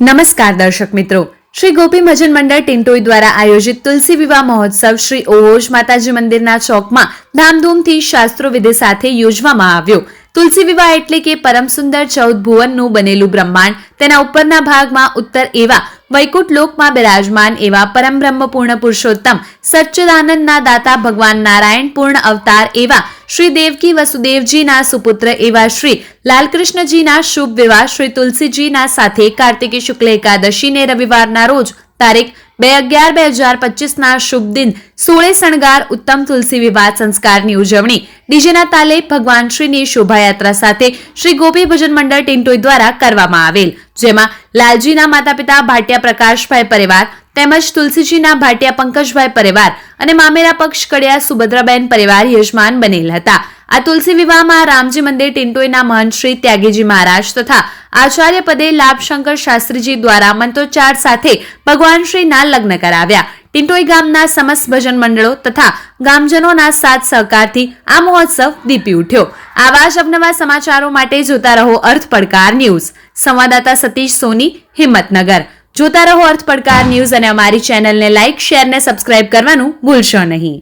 નમસ્કાર દર્શક મિત્રો. શ્રી ગોપી ભજન મંડળ ટિન્ટોઈ દ્વારા આયોજિત તુલસી વિવાહ મહોત્સવ શ્રી ઓહોજ માતાજી મંદિરના ચોકમાં ધામધૂમથી શાસ્ત્રો વિધિ સાથે યોજવામાં આવ્યો. તુલસી વિવાહ એટલે કે પરમ સુંદર ચૌદ ભુવનનું બનેલું બ્રહ્માંડ તેના ઉપરના ભાગમાં ઉત્તર એવા વૈકુંઠ લોકમાં બિરાજમાન એવા પરમ બ્રહ્મ પૂર્ણ પુરુષોત્તમ સચ્ચિદાનંદના દાતા ભગવાન નારાયણ પૂર્ણ અવતાર એવા શ્રી દેવકી વસુદેવજીના સુપુત્ર એવા શ્રી લાલકૃષ્ણજીના શુભ વિવાહ, શ્રી તુલસીજીના સાથે કાર્તિકી શુક્લ એકાદશીને રવિવારના રોજ તારીખ બે અગિયાર બે હજાર પચીસના શુભ દિન. સોળે શણગાર, ઉત્તમ તુલસી વિવાહ સંસ્કારની ઉજવણી. ડીજેના તાલે ભગવાન શ્રીની શોભાયાત્રા સાથે શ્રી ગોપી ભજન મંડળ ટિન્ટોઈ દ્વારા કરવામાં આવેલ, જેમાં લાલજીના માતા પિતા ભાટિયા પ્રકાશભાઈ પરિવાર તેમજ તુલસીજીના ભાટિયા પંકજભાઈ પરિવાર અને મામેરા પક્ષ કડિયા સુભદ્રાબેન પરિવાર યજમાન બનેલ હતા. આ તુલસી વિવાહમાં રામજી મંદિર ટિન્ટોઈના મહંત શ્રી ત્યાગીજી મહારાજ તથા આચાર્ય પદે લાભશંકર શાસ્ત્રીજી દ્વારા મંત્રોચ્ચાર સાથે ભગવાન શ્રીના લગ્ન કરાવ્યા. ટિન્ટોઈ ગામના સમસ્ત ભજન મંડળો તથા ગામજનોના સાથ સહકારથી આ મહોત્સવ દીપી ઉઠ્યો. આવા જ અવનવા સમાચારો માટે જોતા રહો અર્થ પડકાર ન્યૂઝ. સંવાદદાતા સતીશ સોની, હિંમતનગર. જોતા રહો અર્થ પડકાર ન્યૂઝ અને અમારી ચેનલને લાઇક, શેર ને સબસ્ક્રાઇબ કરવાનું ભૂલશો નહીં.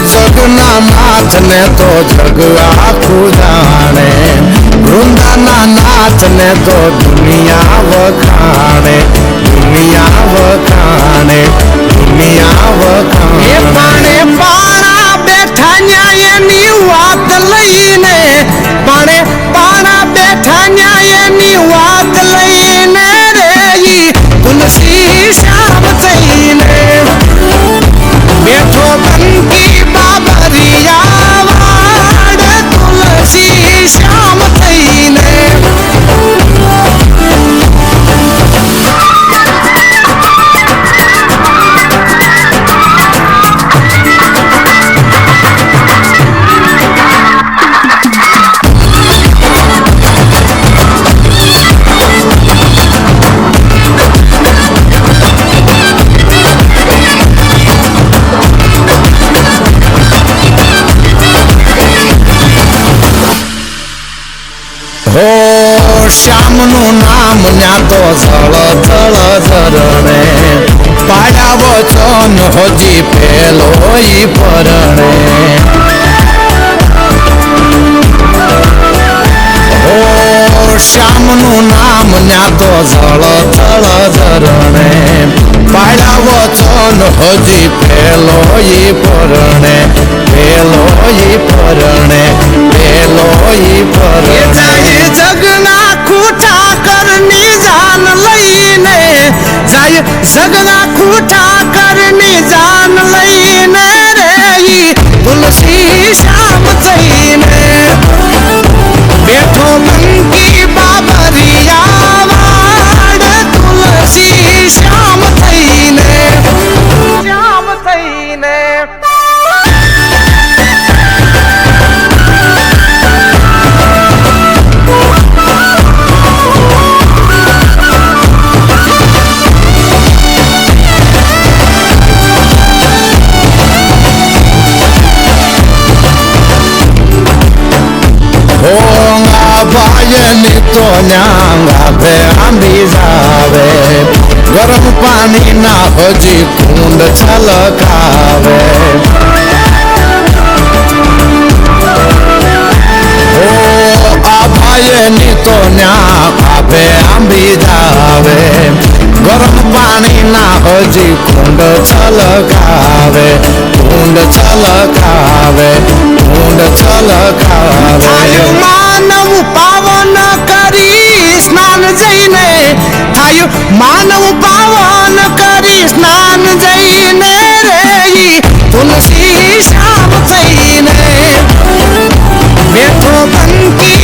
જગના નાથને તો જગ આખું જાણે. વૃંદાના નાથને તો દુનિયા વખાણે. શ્યામનું નામ ન્યા તો જળ જળ ઝરણે. પાડ્યા વચન હજી પેલો ઈ પરણે. શ્યામનું નામ ન્યા તો જળ જળ ઝરણે. પાડ્યા વચન હજી પેલો ઈ પરણે, પેલો પરણે. ભાઈની તો ન્યાંગા ભે આંબી જાવે ગરમ પાણીના હજી કુંડ છલકાવે ભાઈની તો ન્યા કાભે આંબી જાવે ગરમ પાણીના હજી કુંડ છલકાવે કુંડ છલકાવે వంతి